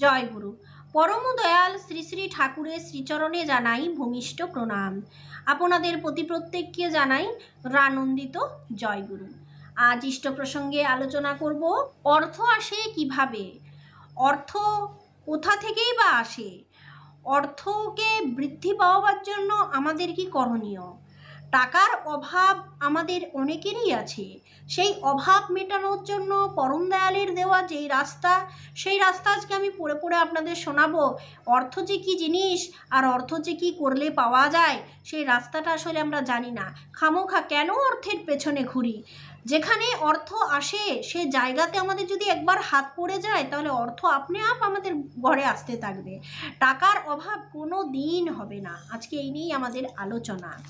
জয় গুরু। পরম দয়াল শ্রী শ্রী ঠাকুরের শ্রীচরণে জানাই ভূমিষ্ঠ প্রণাম। আপনাদের প্রতি প্রত্যেককে জানাই রানন্দিত জয় গুরু। আজ ইষ্ট প্রসঙ্গে আলোচনা করব, অর্থ আসে কীভাবে? অর্থ কোথা থেকেই বা আসে? অর্থকে বৃদ্ধি পাওয়ার জন্য আমাদের কি করণীয়? টাকার অভাব আমাদের অনেকেরই আছে। সেই অভাব মেটানোর জন্য পরম দয়ালের দেওয়া যেই রাস্তা, সেই রাস্তা আজকে আমি পড়ে পড়ে আপনাদের শোনাবো। অর্থ যে কী জিনিস আর অর্থ যে কী করলে পাওয়া যায়, সেই রাস্তাটা আসলে আমরা জানি না। খামোখা কেন অর্থের পেছনে ঘুরি? যেখানে অর্থ আসে, সে জায়গাতে আমাদের যদি একবার হাত পড়ে যায়, তাহলে অর্থ আপনি আপ আমাদের ঘরে আসতে থাকবে। টাকার অভাব কোনো দিন হবে না। আজকে এই নিয়েই আমাদের আলোচনা।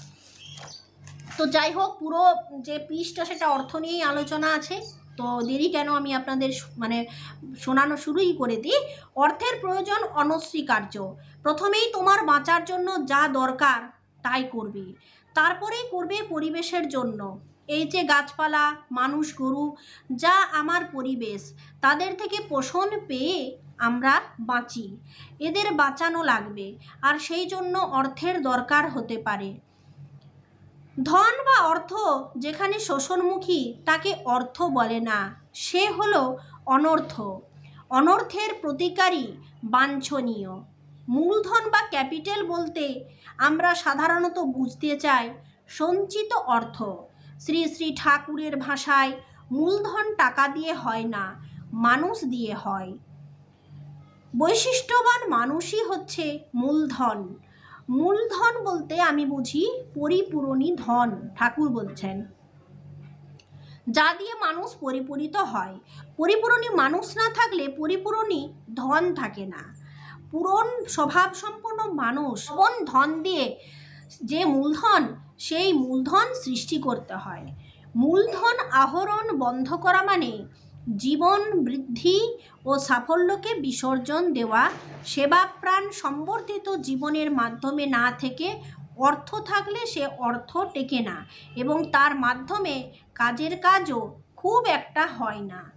তো যাই হোক, পুরো যে পিসটা সেটা অর্থ নিয়েই আলোচনা আছে। তো দেরি কেন আমি আপনাদের মানে শোনানো শুরুই করে দিই। অর্থের প্রয়োজন অনস্বীকার্য। প্রথমেই তোমার বাঁচার জন্য যা দরকার তাই করবে। তারপরেই করবে পরিবেশের জন্য। এই যে গাছপালা, মানুষ, গরু, যা আমার পরিবেশ, তাদের থেকে পোষণ পেয়ে আমরা বাঁচি। এদের বাঁচানো লাগবে। আর সেই জন্য অর্থের দরকার হতে পারে। ধন বা অর্থ যেখানে শোষণমুখী তাকে অর্থ বলে না। সে হলো অনর্থ। অনর্থের প্রতিকারী বাঞ্ছনীয়। মূলধন বা ক্যাপিটাল বলতে আমরা সাধারণত বুঝতে চাই সঞ্চিত অর্থ। শ্রী শ্রী ঠাকুরের ভাষায় মূলধন টাকা দিয়ে হয় না, মানুষ দিয়ে হয়। বৈশিষ্ট্যবান মানুষই হচ্ছে মূলধন। মূলধন বলতে আমি বুঝি পরিপূরণী ধন, ঠাকুর বলছেন। যা দিয়ে মানুষ পরিপূরিত হয়। পরিপূরণী মানুষ না থাকলে পরিপূরণী ধন থাকে না। পূরণ স্বভাব সম্পন্ন মানুষ কোন ধন দিয়ে যে মূলধন, সেই মূলধন সৃষ্টি করতে হয়। মূলধন আহরণ বন্ধ করা মানে জীবন বৃদ্ধি ও সাফল্যকে বিসর্জন দেওয়া, সেবাপ্রাণ সম্বর্ধিত জীবনের মাধ্যমে না থেকে অর্থ থাকলে সে অর্থ টেকে না এবং তার মাধ্যমে কাজের কাজও খুব একটা হয় না।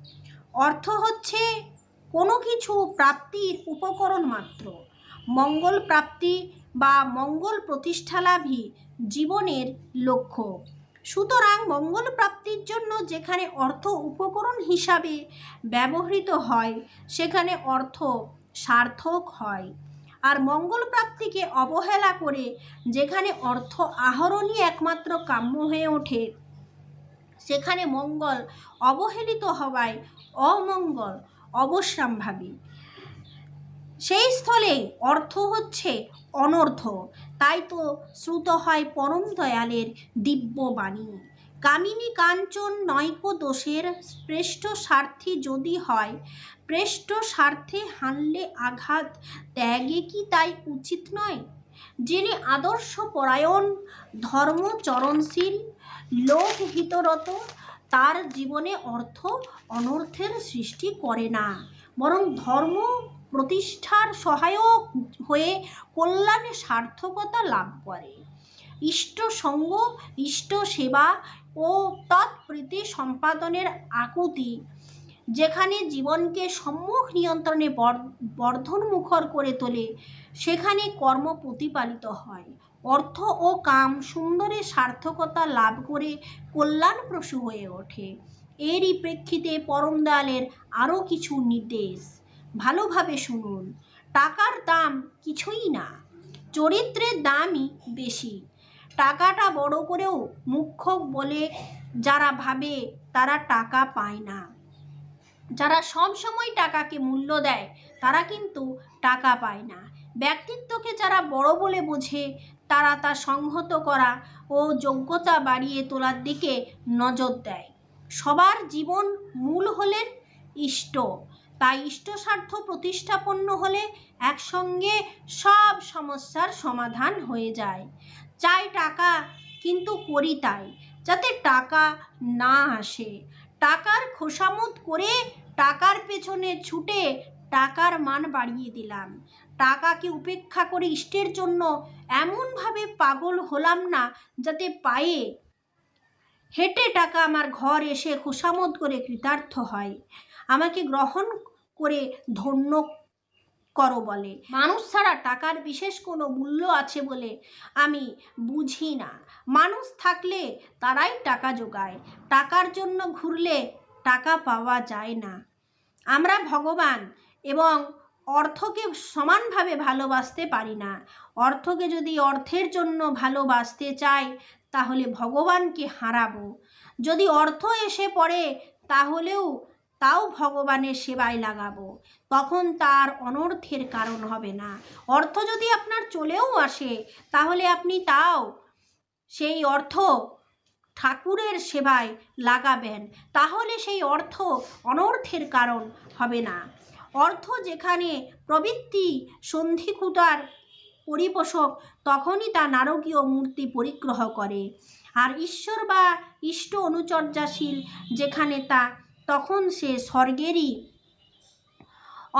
অর্থ হচ্ছে কোনো কিছু প্রাপ্তির উপকরণ মাত্র। মঙ্গল প্রাপ্তি বা মঙ্গল প্রতিষ্ঠালাভই জীবনের লক্ষ্য। সুতরাং মঙ্গল প্রাপ্তির জন্য যেখানে অর্থ উপকরণ হিসাবে ব্যবহৃত হয়, সেখানে অর্থ সার্থক হয়। আর মঙ্গল প্রাপ্তিকে অবহেলা করে যেখানে অর্থ আহরণই একমাত্র কাম্য হয়ে ওঠে, সেখানে মঙ্গল অবহেলিত হওয়ায় অমঙ্গল অবশ্যম্ভাবী। সেই স্থলে অর্থ হচ্ছে অনর্থ তাই তো শ্রুত হয় পরম দয়ালের দিব্য বাণী। কামিনী কাঞ্চন নৈক দোষের শ্রেষ্ঠ স্বার্থী যদি হয় প্রেষ্ট স্বার্থে হানলে আঘাত, ত্যাগে কি তাই উচিত নয়? যিনি আদর্শ পরায়ণ, ধর্মচরণশীল, লোকহিতরত, তার জীবনে অর্থ অনর্থের সৃষ্টি করে না। বরং ধর্ম প্রতিষ্ঠার সহায়ক হয়ে কল্যাণে সার্থকতা লাভ করে। ইষ্ট সঙ্গ, ইষ্ট সেবা ও তৎপ্রীতি সম্পাদনের আকুতি, যেখানে জীবনকে সম্মুখ নিয়ন্ত্রণে বর- বর্ধনমুখর করে তোলে, সেখানে কর্ম প্রতিপালিত হয়। অর্থ ও কাম সুন্দরের সার্থকতা লাভ করে কল্যাণপ্রসূ হয়ে ওঠে। এরই প্রেক্ষিতে পরম দয়ালের আরও কিছু নির্দেশ। ভালোভাবে শুনুন। টাকার দাম কিছুই না, চরিত্রের দামই বেশি। টাকাটা বড় করেও মুখ্য বলে যারা ভাবে তারা টাকা পায় না। যারা সব সময় টাকাকে মূল্য দেয়, তারা কিন্তু টাকা পায় না। ব্যক্তিত্বকে যারা বড় বলে বোঝে, তারা তা সংহত করা ও যোগ্যতা বাড়িয়ে তোলার দিকে নজর দেয়। সবার জীবন মূল হলেন ইষ্ট। তাই ইষ্টস্বার্থ প্রতিষ্ঠাপন্ন হলে একসঙ্গে সব সমস্যার সমাধান হয়ে যায়। চাই টাকা, কিন্তু করি তাই, যাতে টাকা না আসে। টাকার খোসামত করে টাকার পেছনে ছুটে টাকার মান বাড়িয়ে দিলাম। টাকাকে উপেক্ষা করে ইষ্টের জন্য এমনভাবে পাগল হলাম না যাতে পায়ে হেঁটে টাকা আমার ঘর এসে খোসামত করে কৃতার্থ হয়। আমাকে গ্রহণ করে ধন্য করো বলে। মানুষ ছাড়া টাকার বিশেষ কোনো মূল্য আছে বলে আমি বুঝি না। মানুষ থাকলে তারাই টাকা জোগায়, টাকার জন্য ঘুরলে টাকা পাওয়া যায় না। আমরা ভগবান এবং অর্থকে সমানভাবে ভালোবাসতে পারি না। অর্থকে যদি অর্থের জন্য ভালোবাসতে চাই, তাহলে ভগবানকে হারাবো। যদি অর্থ এসে পড়ে, তাহলেও তাও ভগবানের সেবায় লাগাবো। তখন তার অনর্থের কারণ হবে না। অর্থ যদি আপনার চলেও আসে, তাহলে আপনি তাও সেই অর্থ ঠাকুরের সেবায় লাগাবেন। তাহলে সেই অর্থ অনর্থের কারণ হবে না। অর্থ যেখানে প্রবৃত্তি সন্ধিক্ষুতার পরিপোষক, তখনই তা নারকীয় মূর্তি পরিগ্রহ করে। আর ঈশ্বর বা ইষ্ট অনুচর্যাশীল, যেখানে তা তখন সে স্বর্গেরই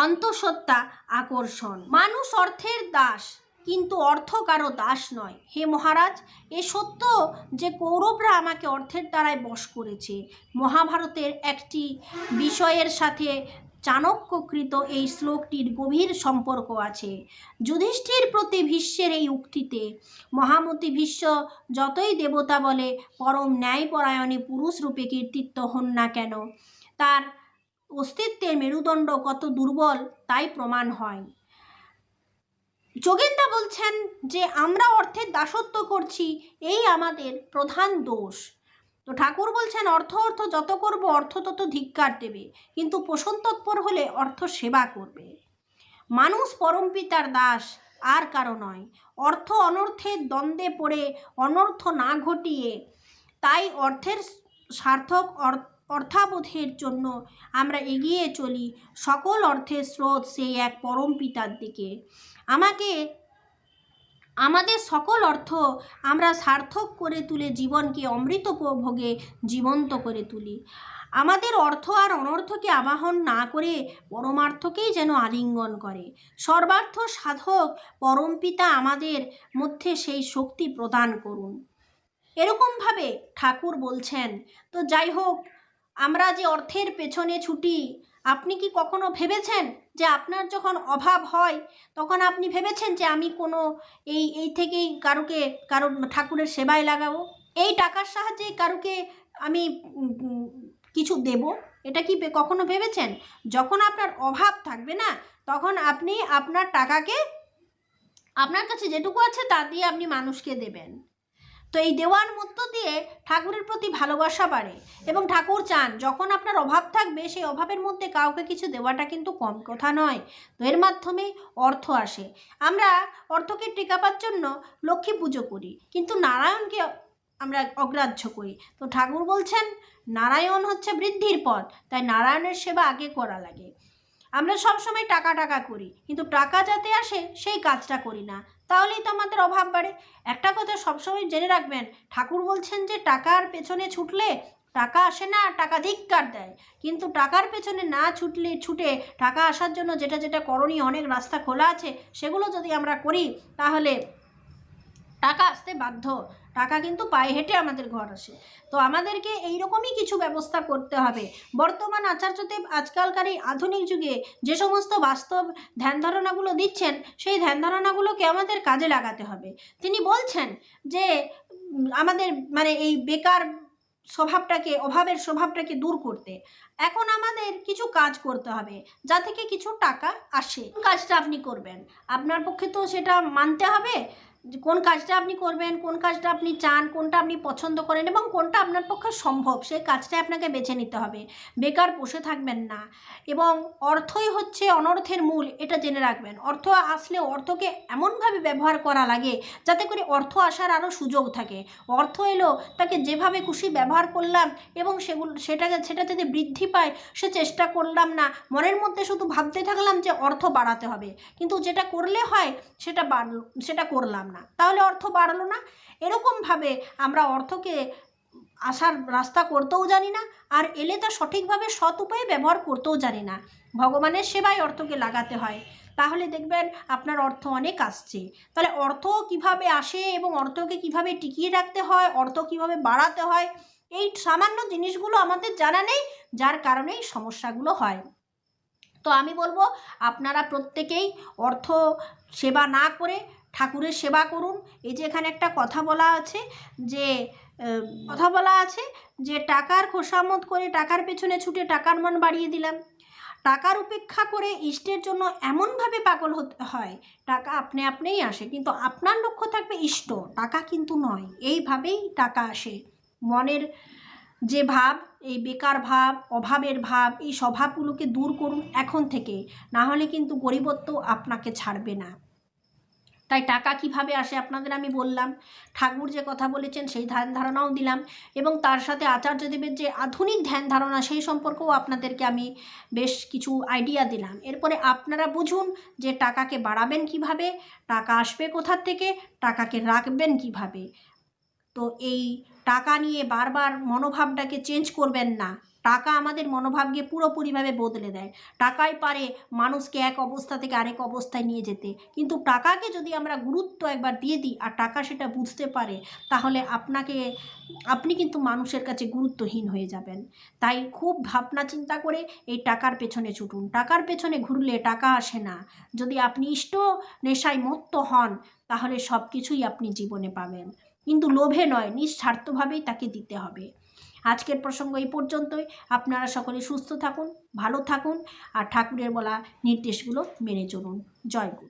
অন্তঃসত্ত্বা আকর্ষণ। মানুষ অর্থের দাস, কিন্তু অর্থ কারও দাস নয়। হে মহারাজ, এ সত্য যে কৌরবরা আমাকে অর্থের দ্বারায় বশ করেছে। মহাভারতের একটি বিষয়ের সাথে চাণক্যকৃত এই শ্লোকটির গভীর সম্পর্ক আছে। যুধিষ্ঠির প্রতি ভীষ্মের এই উক্তিতে, মহামতি ভীষ্ম যতই দেবতা বলে, পরম ন্যায়পরায়ণে পুরুষ রূপে কীর্তিত্ব হন না কেন তার অস্তিত্বের মেরুদণ্ড কত দুর্বল তাই প্রমাণ হয়। যোগেন্দা বলছেন যে, আমরা অর্থের দাসত্ব করছি, এই আমাদের প্রধান দোষ। তো ঠাকুর বলছেন, অর্থ অর্থ, যত করব, অর্থ তত ধিক্কার দেবে, কিন্তু পোষণ তৎপর হলে অর্থ সেবা করবে। মানুষ পরমপিতার দাস, আর কারও নয়। অর্থ অনর্থের দ্বন্দ্বে পড়ে, অনর্থ না ঘটিয়ে, তাই অর্থের সার্থক অর- অর্থাবোধের জন্য আমরা এগিয়ে চলি সকল অর্থের স্রোত সেই এক পরম পিতার দিকে। আমাকে, আমাদের সকল অর্থ আমরা সার্থক করে তুলে জীবনকে অমৃত ভোগে জীবন্ত করে তুলি। আমাদের অর্থ আর অনর্থকে আবাহন না করে পরমার্থকেই যেন আলিঙ্গন করে। সর্বার্থ সাধক পরমপিতা আমাদের মধ্যে সেই শক্তি প্রদান করুন। এরকমভাবে ঠাকুর বলছেন, তো যাই হোক আমরা যে অর্থের পেছনে ছুটি, আপনি কি কখনো ভেবেছেন যে আপনার যখন অভাব হয়, তখন আপনি ভেবেছেন যে আমি কোনো এই এই থেকেই কারোকে কারও ঠাকুরের সেবায় লাগাবো? এই টাকার সাহায্যে কারুকে আমি কিছু দেব? এটা কি কখনো ভেবেছেন? যখন আপনার অভাব থাকবে না, তখন আপনি আপনার টাকাকে, আপনার কাছে যেটুকু আছে তা দিয়ে আপনি মানুষকে দেবেন। তো এই দেওয়ার মধ্য দিয়ে ঠাকুরের প্রতি ভালোবাসা বাড়ে এবং ঠাকুর চান, যখন আপনার অভাব থাকবে, সেই অভাবের মধ্যে কাউকে কিছু দেওয়াটা কিন্তু কম কথা নয়। তো এর মাধ্যমে অর্থ আসে। আমরা অর্থকে টেকাবার জন্য লক্ষ্মী পুজো করি, কিন্তু নারায়ণকে আমরা অগ্রাহ্য করি। তো ঠাকুর বলছেন, নারায়ণ হচ্ছে বৃদ্ধির পথ, তাই নারায়ণের সেবা আগে করা লাগে। আমরা সবসময় টাকা টাকা করি, কিন্তু টাকা যাতে আসে, সেই কাজটা করি না। তাহলেই তো আমাদের অভাব বাড়ে। একটা কথা সবসময় জেনে রাখবেন, ঠাকুর বলছেন যে টাকার পেছনে ছুটলে টাকা আসে না, টাকা ধিক্কার দেয়। কিন্তু টাকার পেছনে না ছুটলে, ছুটে টাকা আসার জন্য যেটা যেটা করণীয়, অনেক রাস্তা খোলা আছে, সেগুলো যদি আমরা করি, তাহলে টাকা আসতে বাধ্য। টাকা কিন্তু পায়ে হেঁটে আমাদের ঘর আসে। তো আমাদেরকে এই রকমই কিছু ব্যবস্থা করতে হবে। বর্তমান আচার্যদেব আজকালকার এই আধুনিক যুগে যে সমস্ত বাস্তব ধ্যান ধারণাগুলো দিচ্ছেন, সেই ধ্যান ধারণাগুলোকে আমাদের কাজে লাগাতে হবে। তিনি বলছেন যে, আমাদের মানে এই বেকার স্বভাবটাকে, অভাবের স্বভাবটাকে দূর করতে। এখন আমাদের কিছু কাজ করতে হবে, যা থেকে কিছু টাকা আসে। কাজটা আপনি করবেন? আপনার পক্ষে তো সেটা মানতে হবে? কোন কাজটা আপনি করবেন, কোন কাজটা আপনি চান, কোনটা আপনি পছন্দ করেন এবং কোনটা আপনার পক্ষে সম্ভব সেই কাজটাই আপনাকে বেছে নিতে হবে। বেকার বসে থাকবেন না। এবং অর্থই হচ্ছে অনর্থের মূল, এটা জেনে রাখবেন। অর্থ আসলে অর্থকে এমনভাবে ব্যবহার করা লাগে যাতে করে অর্থ আসার আরও সুযোগ থাকে। অর্থ এলো, তাকে যেভাবে খুশি ব্যবহার করলাম এবং সেগুলো সেটাকে সেটা যদি বৃদ্ধি পায়, সে চেষ্টা করলাম না, মনের মধ্যে শুধু ভাবতে থাকলাম যে অর্থ বাড়াতে হবে। কিন্তু যেটা করলে হয়, সেটা বাড়ল, সেটা করলাম। না। তাহলে অর্থ বাড়লো না। এরকমভাবে আমরা অর্থকে আসার রাস্তা করতেও জানি না, আর এলে তা সঠিকভাবে সৎ উপায়ে ব্যবহার করতেও জানি না। ভগবানের সেবায় অর্থকে লাগাতে হয়। তাহলে দেখবেন আপনার অর্থ অনেক আসছে। তাহলে অর্থ কীভাবে আসে এবং অর্থকে কীভাবে টিকিয়ে রাখতে হয়, অর্থ কীভাবে বাড়াতে হয়, এই সামান্য জিনিসগুলো আমাদের জানা নেই, যার কারণেই সমস্যাগুলো হয়। তো আমি বলব, আপনারা প্রত্যেকেই অর্থ সেবা না করে ঠাকুরের সেবা করুন। এই যে এখানে একটা কথা বলা আছে যে কথা বলা আছে যে, টাকার খোসামত করে টাকার পেছনে ছুটে টাকার মান বাড়িয়ে দিলাম। টাকার উপেক্ষা করে ইষ্টের জন্য এমনভাবে পাগল হতে হয়, টাকা আপনি আপনিই আসে, কিন্তু আপনার লক্ষ্য থাকবে ইষ্ট, টাকা কিন্তু নয়, এইভাবেই টাকা আসে। মনের যে ভাব, এই বেকার ভাব, অভাবের ভাব, এই স্বভাবগুলোকে দূর করুন এখন থেকে, না হলে কিন্তু গরিবত্ব আপনাকে ছাড়বে না। তাই টাকা কীভাবে আসে আপনাদের আমি বললাম। ঠাকুর যে কথা বলেছেন সেই ধ্যান ধারণাও দিলাম এবং তার সাথে আচার্যদেবের যে আধুনিক ধ্যান ধারণা সেই সম্পর্কেও আপনাদেরকে আমি বেশ কিছু আইডিয়া দিলাম। এরপরে আপনারা বুঝুন যে টাকাকে বাড়াবেন কীভাবে, টাকা আসবে কোথার থেকে, টাকাকে রাখবেন কীভাবে। তো এই টাকা নিয়ে বারবার মনোভাবটাকে চেঞ্জ করবেন না। টাকা আমাদের মনোভাবকে পুরোপুরিভাবে বদলে দেয়। টাকাই পারে মানুষকে এক অবস্থা থেকে আরেক অবস্থায় নিয়ে যেতে। কিন্তু টাকাকে যদি আমরা গুরুত্ব একবার দিয়ে দিই আর টাকা সেটা বুঝতে পারে, তাহলে আপনাকে, আপনি কিন্তু মানুষের কাছে গুরুত্বহীন হয়ে যাবেন। তাই খুব ভাবনা চিন্তা করে এই টাকার পেছনে ছুটুন। টাকার পেছনে ঘুরলে টাকা আসে না। যদি আপনি ইষ্ট নেশায় মত্ত হন, তাহলে সব কিছুই আপনি জীবনে পাবেন। কিন্তু লোভে নয়, নিঃস্বার্থভাবেই তাকে দিতে হবে। আজকের প্রসঙ্গ এই পর্যন্তই। আপনারা সকলে সুস্থ থাকুন, ভালো থাকুন, আর ঠাকুরের বলা নির্দেশগুলো মেনে চলুন। জয় গুরু।